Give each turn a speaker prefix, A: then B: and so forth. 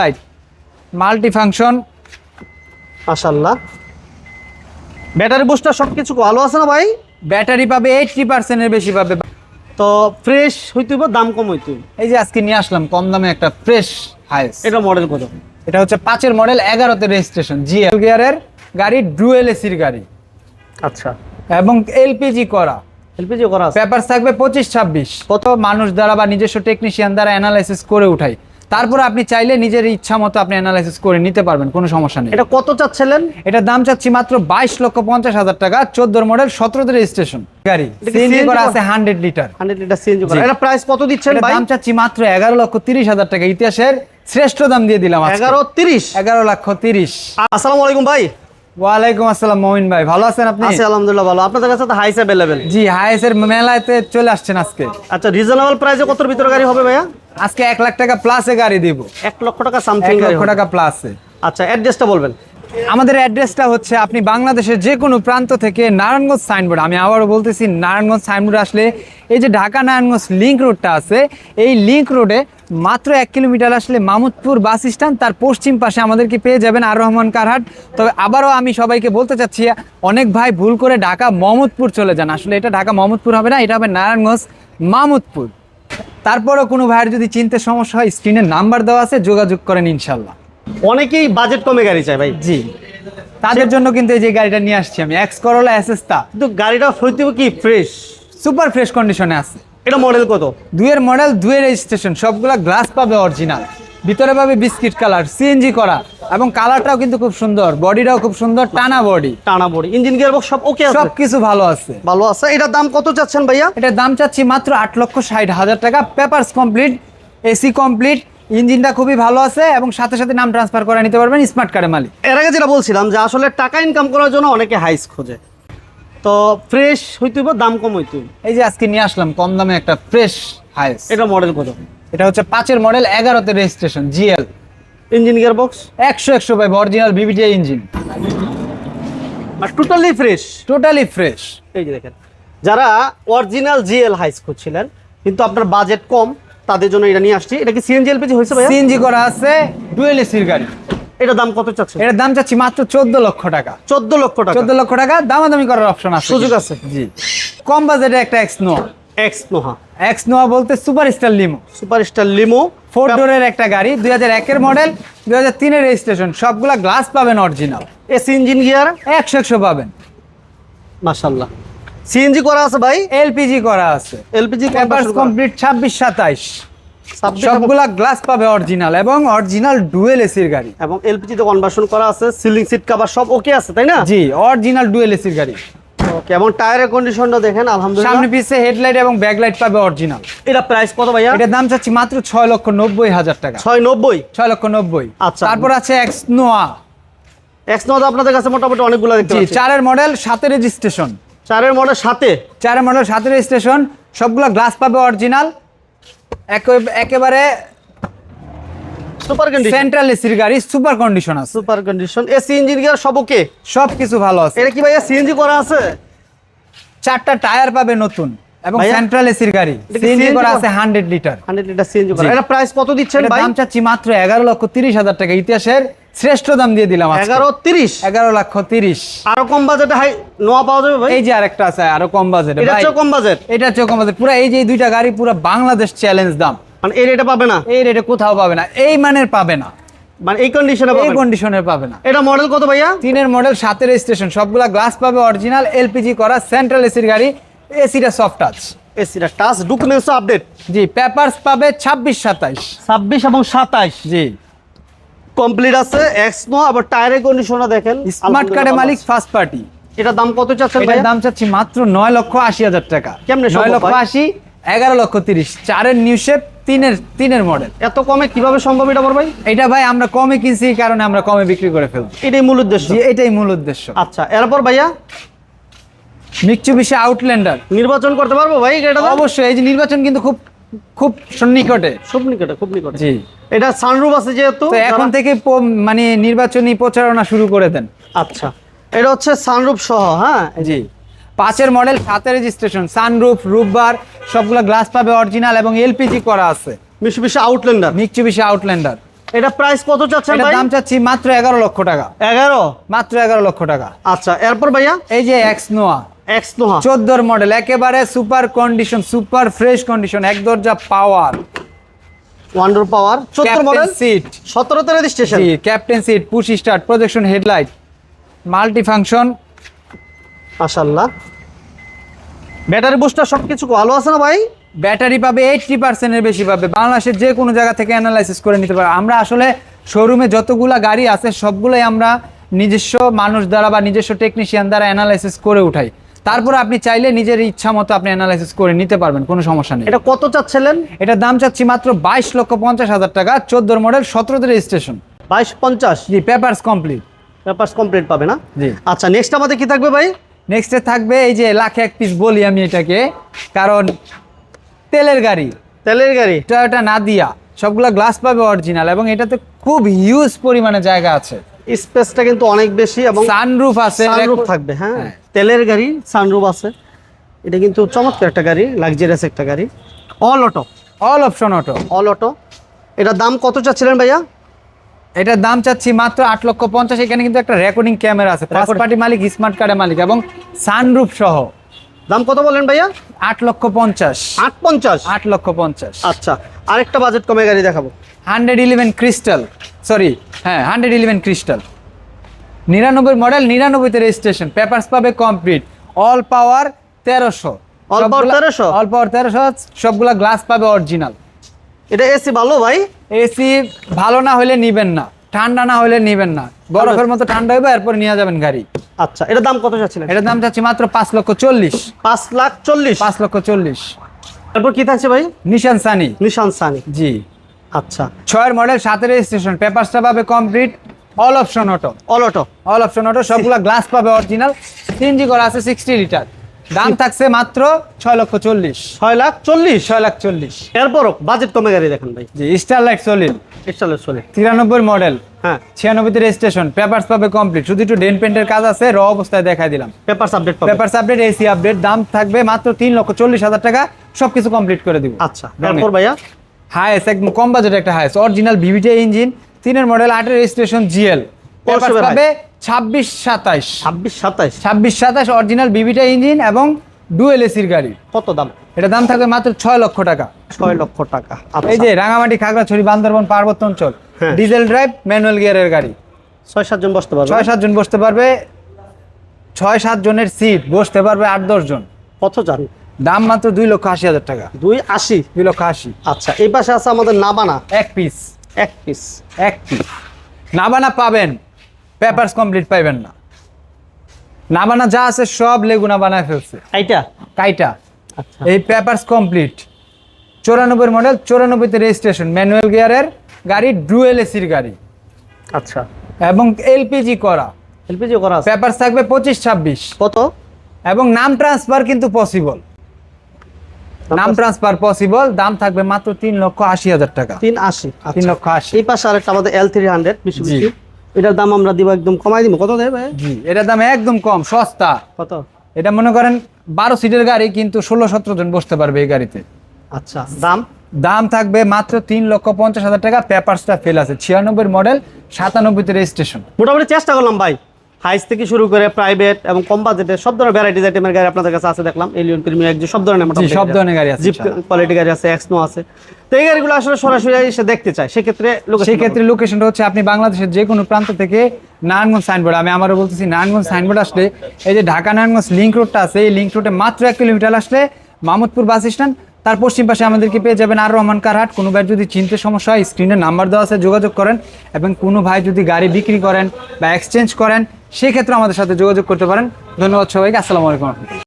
A: Light. Multi function
B: মাশাল্লাহ battery booster সব কিছু ভালো আছে না ভাই?
A: ব্যাটারি পাবে এইটটি পার্সেন্টের বেশি পাবে।
B: তো ফ্রেশ হইতে হবে দাম কম হইতে
A: এই যে আজকে নিয়ে আসলাম কম দামে একটা ফ্রেশ হাইস।
B: এটা মডেল কত?
A: এটা হচ্ছে পাঁচের মডেল এগারোতে রেজিস্ট্রেশন জিএল গিয়ারের গাড়ি ডুয়েল এসির গাড়ি।
B: আচ্ছা।
A: এবং এলপিজি করা।
B: এলপিজি করা আছে।
A: পেপার থাকবে পঁচিশ ছাব্বিশ। কত মানুষ দ্বারা বা নিজস্ব টেকনিশিয়ান দ্বারা অ্যানালাইসিস করে উঠাই তারপর আপনি চাইলে নিজের ইচ্ছা মতো আপনি অ্যানালাইসিস করে নিতে পারবেন কোনো সমস্যা নেই।
B: এটা কত চাচ্ছিলেন?
A: এটার দাম চাচ্ছি মাত্র বাইশ লক্ষ পঞ্চাশ হাজার টাকা চোদ্দোর মডেল সতেরোতে রেজিস্ট্রেশন গাড়ি। সিএনজি করা? আছে hundred litre
B: hundred litre CNG করা। এটা প্রাইস কত দিচ্ছেন ভাই?
A: দাম চাচ্ছি মাত্র এগারো লক্ষ তিরিশ হাজার টাকা। ইতিহাসের শ্রেষ্ঠ দাম দিয়ে দিলাম
B: এগারো তিরিশ?
A: এগারো লক্ষ তিরিশ।
B: আসসালামু আলাইকুম ভাই।
A: ওয়ালাইকুম আসসালাম মমিন ভাই ভালো আছেন আপনি?
B: আছে আলহামদুলিল্লাহ ভালো। আপনাদের কাছে তো হাইস অ্যাভেলেবেল
A: জি হাইসের মেলাতে চলে আসছেন আজকে।
B: আচ্ছা রিজনেবল প্রাইসে কত ভিতরে গাড়ি হবে ভাইয়া?
A: আজকে এক লাখ টাকা প্লাসে গাড়ি দিব।
B: এক লক্ষ টাকা সামথিং
A: এক লক্ষ। টাকা প্লাসে
B: আচ্ছা অ্যাড্রেসটা বলবেন।
A: আমাদের অ্যাড্রেসটা হচ্ছে আপনি বাংলাদেশের যে কোনো প্রান্ত থেকে নারায়ণগঞ্জ সাইনবোর্ড আমি আবারও বলতেছি নারায়ণগঞ্জ সাইনবোর্ড আসলে এই যে ঢাকা নারায়ণগঞ্জ লিঙ্ক রোডটা আছে এই লিঙ্ক রোডে মাত্র এক কিলোমিটার আসলে মামুদপুর বাস স্ট্যান্ড তার পশ্চিম পাশে আমাদেরকে পেয়ে যাবেন আর রহমান কারহাট। তবে আবারও আমি সবাইকে বলতে চাচ্ছি অনেক ভাই ভুল করে ঢাকা মোহাম্মদপুর চলে যান। আসলে এটা ঢাকা মোহাম্মদপুর হবে না এটা হবে নারায়ণগঞ্জ মামুদপুর তারপরও কোনো ভাইয়ের যদি চিনতে সমস্যা হয় স্ক্রিনে নাম্বার দেওয়া আছে যোগাযোগ করেন ইনশাল্লাহ।
B: অনেকেই বাজেট কমে গাড়ি চায় ভাই।
A: জি। তাদের জন্য কিন্তু এই যে গাড়িটা নিয়ে আসছি আমি এক্স করোলা অ্যাসেস্তা
B: কিন্তু গাড়িটা হইতে কি ফ্রেশ
A: সুপার ফ্রেশ কন্ডিশনে আছে।
B: এটা মডেল কত?
A: দুইয়ের মডেল দুইয়ের রেজিস্ট্রেশন সবগুলা গ্লাস পাবে অরিজিনাল ভিতরে পাবে বিস্কিট কালার সিএনজি করা। এবং কালারটাও কিন্তু খুব সুন্দর বডিটাও খুব সুন্দর টানা বডি।
B: টানা বডি ইঞ্জিন গিয়ার বক্স সব ওকে আছে?
A: সব কিছু ভালো আছে।
B: ভালো আছে। এটার দাম কত চাচ্ছেন ভাইয়া?
A: এটার দাম চাচ্ছি মাত্র আট লক্ষ ষাট হাজার টাকা। পেপারস কমপ্লিট এসি কমপ্লিট ইঞ্জিনটা খুবই ভালো আছে এবং সাথে সাথে নাম ট্রান্সফার করে নিতে পারবেন স্মার্ট কার্ডের মালিক।
B: এর আগে যেটা বলছিলাম যে আসলে টাকা ইনকাম করার জন্য অনেকে হাইস খোঁজে। তো ফ্রেশ হইতে দাম কম হইতে
A: এই যে আজকে নিয়ে আসলাম কম দামে একটা ফ্রেশ হাইস
B: এটা মডেল কত?
A: এটা হচ্ছে পাঁচের মডেল এগারোতে registration GL
B: engine gear box
A: একশো একশো পাইব original VVT engine
B: totally fresh
A: totally fresh
B: এই যে দেখেন যারা অরিজিনাল জিএল হাইস খুঁজছিলেন কিন্তু আপনার বাজেট কম তাদের জন্য এটা নিয়ে আসছি। এটা কি সিএনজি এলপিজি হয়েছে ভাইয়া?
A: সিএনজি করা আছে ডুয়েল এসির গাড়ি।
B: এটা দাম কত চাচ্ছে
A: এটার দাম চাচ্ছি মাত্র চোদ্দ লক্ষ টাকা।
B: চোদ্দ লক্ষ টাকা।
A: চোদ্দ লক্ষ টাকা দামাদামি করার অপশন আছে।
B: সুযোগ আছে।
A: জি। কম বাজেটে একটা X Noah
B: X Noah
A: X Noah বলতে super star limo
B: super star limo
A: four ডোরের একটা গাড়ি দুই হাজার একের মডেল দুই হাজার তিনের রেজিস্ট্রেশন সবগুলা গ্লাস পাবেন অরিজিনাল
B: এসি ইঞ্জিন গিয়ার?
A: একশো একশো পাবেন।
B: মাশাল্লাহ সিএনজি করা আছে ভাই?
A: এলপিজি করা আছে।
B: এলপিজি
A: পেপারস কমপ্লিট ছাব্বিশ সাতাইশ। সবগুলা গ্লাস পাবে অরিজিনাল এবং অরিজিনাল ডুয়েল এসির গাড়ি।
B: এবং এলপিজি তে কনভার্সন করা আছে সিলিং সিট কভার সব ওকে আছে তাই না?
A: জি অরিজিনাল ডুয়েল এসির গাড়ি।
B: ওকে এবং টায়ারের কন্ডিশনটা দেখেন আলহামদুলিল্লাহ।
A: সামনে পিছে হেডলাইট এবং ব্যাকলাইট পাবে অরিজিনাল
B: এটা প্রাইস কত ভাইয়া?
A: এটার দাম চাচ্ছি মাত্র ছয় লক্ষ নব্বই হাজার টাকা।
B: ছয় নব্বই?
A: ছয় লক্ষ নব্বই।
B: আচ্ছা।
A: তারপর আছে এক্স নোয়া
B: এক্স নদ আপনাদের কাছে মোটামুটি অনেকগুলো দেখতে পাচ্ছি।
A: চারের মডেল সাথে রেজিস্ট্রেশন
B: চারের মডেল সাথে
A: চারের মডেল সাথে রেজিস্ট্রেশন সবগুলো গ্লাস পাবে অরিজিনাল একেবারে
B: সুপার কন্ডিশন
A: সেন্ট্রাল এসির গাড়ি সুপার কন্ডিশন আছে।
B: Super condition AC engine gear সব ওকে
A: সব কিছু ভালো আছে।
B: এটা কি ভাইয়া সিএনজি করা আছে?
A: চারটা টায়ার পাবে নতুন এবং সেন্ট্রাল এসির গাড়ি। সিএনজি করা? আছে hundred litre
B: hundred litre CNG করা। এটা প্রাইস কত দিচ্ছেন ভাই?
A: দাম চাচ্ছি মাত্র এগারো লক্ষ তিরিশ হাজার টাকা। ইতিহাসের শ্রেষ্ঠ দাম দিয়ে দিলাম আজকে।
B: এগারো তিরিশ?
A: এগারো লক্ষ তিরিশ।
B: আরও কম বাজেটে হাই নোয়া পাওয়া যাবে ভাই?
A: এই যে আরেকটা আছে আরও কম বাজেট
B: এটা হচ্ছে কম বাজেট
A: এটা হচ্ছে কম বাজেট পুরো এই যে দুইটা গাড়ি পুরো বাংলাদেশ চ্যালেঞ্জ দাম।
B: মানে এই রেটে পাবে না?
A: এই রেটে কোথাও পাবে না। এই মানের পাবে না।
B: মানে এই কন্ডিশনে
A: এই কন্ডিশনে পাবে না।
B: এটা মডেল কত ভাইয়া?
A: তিনের মডেল সাতের স্টেশন সবগুলা গ্লাস পাবে অরিজিনাল এলপিজি করা সেন্ট্রাল এসির গাড়ি এসিটা সফট টাচ
B: এসিটা টাচ ডকুমেন্টস আপডেট
A: জি পেপারস পাবে 26 27
B: 26 এবং 27
A: জি।
B: কমপ্লিট আছে এক্সমো আবার টায়ারের কন্ডিশনটা দেখেন।
A: স্মার্ট কার্ডের মালিক ফার্স্ট পার্টি
B: এটা দাম কত চাচ্ছেন ভাই
A: দাম চাচ্ছি মাত্র 9 লক্ষ 80 হাজার টাকা।
B: কেমনে
A: 9 লক্ষ 80 এগারো লক্ষ তিরিশ। চারের নিউ শেপ তিনের তিনের মডেল
B: এত কমে কীভাবে সম্ভব এটা ভাই?
A: এটা ভাই আমরা কমে কিনছি কারণে আমরা কমে বিক্রি করে ফেলব
B: এটাই মূল উদ্দেশ্য।
A: এটাই মূল উদ্দেশ্য।
B: আচ্ছা এরপর ভাইয়া?
A: মিকচুবিশি আউটল্যান্ডার
B: নির্বাচন করতে পারব ভাই এটা
A: অবশ্যই এই যে নির্বাচন কিন্তু খুব খুব সন্নিকটে।
B: খুব নিকটে খুব নিকটে।
A: জি।
B: এটা সানরুফ আছে যেহেতু
A: তো এখন থেকে মানে নির্বাচনী প্রচারণা শুরু করে দেন।
B: আচ্ছা এটা হচ্ছে সানরুফ সহ হ্যাঁ?
A: জি। পাঁচের মডেল সাতের রেজিস্ট্রেশন সানরুফ রুফবার সবগুলো গ্লাস পাবে অরিজিনাল এবং এলপিজি করা আছে।
B: মিশুবিশি আউটল্যান্ডার
A: মিকচুবিশি আউটল্যান্ডার
B: এটা প্রাইস কত চাচ্ছেন ভাই?
A: দাম চাচ্ছি মাত্র এগারো লক্ষ টাকা।
B: এগারো?
A: মাত্র এগারো লক্ষ টাকা।
B: আচ্ছা এরপর ভাইয়া?
A: এই যে এক্স নোয়া
B: এক্স নোহা
A: চোদ্দোর মডেল একেবারে super condition super fresh condition এক দরজা পাওয়ার
B: ওয়ান্ডার পাওয়ার চোদ্দ মডেল
A: সিট
B: সতেরোতে রেজিস্ট্রেশন
A: জি captain seat push start projection headlight multi function
B: মাশাল্লাহ ব্যাটারি বুস্টার সব কিছু ভালো আছে না ভাই?
A: ব্যাটারি পাবে এইটটি পার্সেন্টের বেশি পাবে। বাংলাদেশের যে কোনো জায়গা থেকে অ্যানালাইসিস করে নিতে পারবে আমরা আসলে শোরুমে যতগুলা গাড়ি আছে সবগুলোই আমরা নিজস্ব মানুষ দ্বারা বা নিজস্ব টেকনিশিয়ান দ্বারা অ্যানালাইসিস করে উঠাই। তারপর আপনি চাইলে নিজের ইচ্ছা মতো আপনি অ্যানালাইসিস করে নিতে পারবেন কোনো সমস্যা নেই।
B: এটা কত চাচ্ছিলেন?
A: এটার দাম চাচ্ছি মাত্র বাইশ লক্ষ পঞ্চাশ হাজার টাকা চোদ্দোর মডেল সতেরোতে রেজিস্ট্রেশন
B: বাইশ পঞ্চাশ?
A: জি পেপারস কমপ্লিট
B: পেপার্স কমপ্লিট পাবে না?
A: জি।
B: আচ্ছা নেক্সট আমাদের কি থাকবে ভাই?
A: নেক্সটে থাকবে এই যে লাখে এক পিস বলি আমি এটাকে কারণ তেলের গাড়ি।
B: তেলের গাড়ি?
A: টয়োটা নাদিয়া সবগুলা গ্লাস পাবে অরিজিনাল এবং এটাতে খুব হিউজ পরিমাণে জায়গা আছে।
B: স্পেসটা কিন্তু অনেক বেশি এবং
A: সানরুফ আছে
B: সানরুফ থাকবে হ্যাঁ। তেলের গাড়ি সানরুফ আছে। এটা কিন্তু চমৎকার একটা গাড়ি লাক্সারিয়াস একটা গাড়ি। All auto
A: all option auto
B: all auto এটার দাম কত চাচ্ছিলেন ভাইয়া?
A: এটার দাম চাচ্ছি মাত্র আট লক্ষ পঞ্চাশ। এখানে কিন্তু একটা রেকর্ডিং ক্যামেরা আছে। ফার্স্ট পার্টি মালিক স্মার্ট কার্ডের মালিক এবং সানরুফ সহ।
B: দাম কত বলেন ভাইয়া?
A: আট লক্ষ পঞ্চাশ।
B: আট পঞ্চাশ?
A: আট লক্ষ পঞ্চাশ।
B: আচ্ছা আরেকটা বাজেট কমে গাড়ি দেখাবো।
A: হান্ড্রেড ইলেভেন ক্রিস্টাল সরি হ্যাঁ হান্ড্রেড ইলেভেন ক্রিস্টাল নিরানব্বই মডেল নিরানব্বইতে রেজিস্ট্রেশন পেপারস পাবে কমপ্লিট অল পাওয়ার তেরোশো।
B: All power 1300?
A: অল পাওয়ার তেরোশো সবগুলা গ্লাস পাবে অরিজিনাল
B: এটা এসি ভালো ভাই?
A: এসি ভালো না হলে নিবেন না। ঠান্ডা না হলে নিবেন না। বরফের মতো ঠান্ডা হইবে এরপর নিয়ে যাবেন গাড়ি।
B: আচ্ছা এটার দাম কত চাচ্ছিলেন?
A: এটার দাম চাচ্ছি মাত্র পাঁচ লক্ষ চল্লিশ।
B: পাঁচ লাখ চল্লিশ?
A: পাঁচ লক্ষ চল্লিশ।
B: তারপর কি থাকছে ভাই?
A: নিশান সানি।
B: নিশান সানি।
A: জি।
B: আচ্ছা।
A: ছয়ের মডেল সাতের রেজিস্ট্রেশন পেপারসটা পাবে complete. All option auto.
B: All auto.
A: All option auto সবগুলা গ্লাস পাবে অরিজিনাল সিএনজি করা আছে সিক্সটি লিটার দাম থাকছে মাত্র ছয় লক্ষ চল্লিশ।
B: ছয় লাখ চল্লিশ?
A: ছয় লাখ চল্লিশ।
B: এরপরও বাজেট কমে গাড়ি দেখেন ভাই।
A: জি স্টারলাইট সলিড
B: স্টাইলের চলে
A: তিরানব্বই মডেল
B: হ্যাঁ।
A: ছিয়ানব্বইতে রেজিস্ট্রেশন পেপারস পাবে কমপ্লিট শুধু একটু ডেন পেন্টের কাজ আছে র অবস্থায় দেখাই দিলাম।
B: Papers update
A: papers update AC update দাম থাকবে মাত্র তিন লক্ষ চল্লিশ হাজার টাকা। সবকিছু কমপ্লিট করে দিব।
B: আচ্ছা এরপর ভাইয়া?
A: হায়েস্ট একদম কম বাজেট একটা হায়েস্ট অরিজিনাল ভিভিটি ইঞ্জিন তিনের মডেল আটের রেজিস্ট্রেশন জিএল? পাবে ছাব্বিশ সাতাইশ।
B: ছাব্বিশ সাতাইশ।
A: ছাব্বিশ সাতাশ অরিজিনাল বিবিটা ইঞ্জিন এবং ডুয়েল এসির গাড়ি।
B: কত দাম?
A: এটা দাম থাকবে মাত্র ছয় লক্ষ টাকা।
B: ছয় লক্ষ টাকা। আচ্ছা।
A: এই যে রাঙামাটি খাগড়াছড়ি বান্দরবন পার্বত্য অঞ্চল। ডিজেল ড্রাইভ ম্যানুয়াল গিয়ারের গাড়ি।
B: ছয় সাতজন বসতে পারবে
A: ছয় সাতজন বসতে পারবে। ছয় সাত জনের সিট বসতে পারবে আট দশ জন।
B: কত জান
A: দাম মাত্র দুই লক্ষ আশি হাজার টাকা।
B: দুই আশি?
A: দুই লক্ষ আশি।
B: আচ্ছা এই পাশে আছে আমাদের নাবানা।
A: এক পিস
B: এক পিস
A: এক পিস নাবানা পাবেন পেপারস কমপ্লিট পাইবেন না। না বানা যা আছে সব লেগুনা বানায় ফেলছে।
B: এইটা
A: কাইটা।
B: আচ্ছা।
A: এই পেপারস কমপ্লিট। চৌরানব্বই মডেল চৌরানব্বইতে রেজিস্ট্রেশন ম্যানুয়াল গিয়ারের গাড়ি ডুয়েল এসির গাড়ি।
B: আচ্ছা।
A: এবং এলপিজি করা।
B: এলপিজি করা আছে।
A: পেপারস থাকবে পঁচিশ ছাব্বিশ।
B: কত?
A: এবং নাম ট্রান্সফার কিন্তু পসিবল নাম ট্রান্সফার পসিবল দাম থাকবে মাত্র তিন লক্ষ আশি হাজার টাকা।
B: তিন আশি
A: তিন
B: আচ্ছা
A: লক্ষ আশি।
B: এই পাশে আরেকটা আমাদের এল থ্রি হান্ড্রেড এটার দাম আমরা দিব একদম কমাই দিব। কত দেবে ভাই?
A: জি এটার দাম একদম কম সস্তা।
B: কত?
A: এটা মনে করেন বারো সিটের গাড়ি কিন্তু ষোলো সতেরো জন বসতে পারবে এই গাড়িতে।
B: আচ্ছা দাম?
A: দাম থাকবে মাত্র তিন লক্ষ পঞ্চাশ হাজার টাকা। পেপারসটা ফেল আছে ছিয়ানব্বই মডেল সাতানব্বইতে রেজিস্ট্রেশন
B: মোটামুটি চেষ্টা করলাম ভাই। হাইস থেকে শুরু করে প্রাইভেট এবং কম বাজেটের সব ধরনের ভ্যারাইটিস আইটেমের গাড়ি আপনাদের কাছে আছে দেখলাম। এলিয়ন প্রিমিয়ার একজন সব ধরনের মোটামুটি
A: সব ধরনের গাড়ি আছে
B: জিপ কোয়ালিটি গাড়ি আছে এক্সনো আছে। তো এই গাড়িগুলো আসলে সরাসরি এসে দেখতে চায় সেক্ষেত্রে location
A: সেই ক্ষেত্রে লোকেশনটা হচ্ছে আপনি বাংলাদেশের যে কোনো প্রান্ত থেকে নারায়ণগঞ্জ সাইনবোর্ড আমি আমারও বলতেছি নারায়ণগঞ্জ সাইনবোর্ড আসলে এই যে ঢাকা নারায়ণগঞ্জ লিঙ্ক রোডটা আছে এই লিঙ্ক রোডে মাত্র এক কিলোমিটার আসলে মামুদপুর বাস স্ট্যান্ড তার পশ্চিম পাশে আমাদেরকে পেয়ে যাবেন আর রহমান কারহাট কোনো ভাই যদি চিনতে সমস্যা হয় স্ক্রিনে নাম্বার দেওয়া আছে যোগাযোগ করেন এবং কোনো ভাই যদি গাড়ি বিক্রি করেন বা এক্সচেঞ্জ করেন সেক্ষেত্রে আমাদের সাথে যোগাযোগ করতে পারেন। ধন্যবাদ সবাইকে আসসালামু আলাইকুম।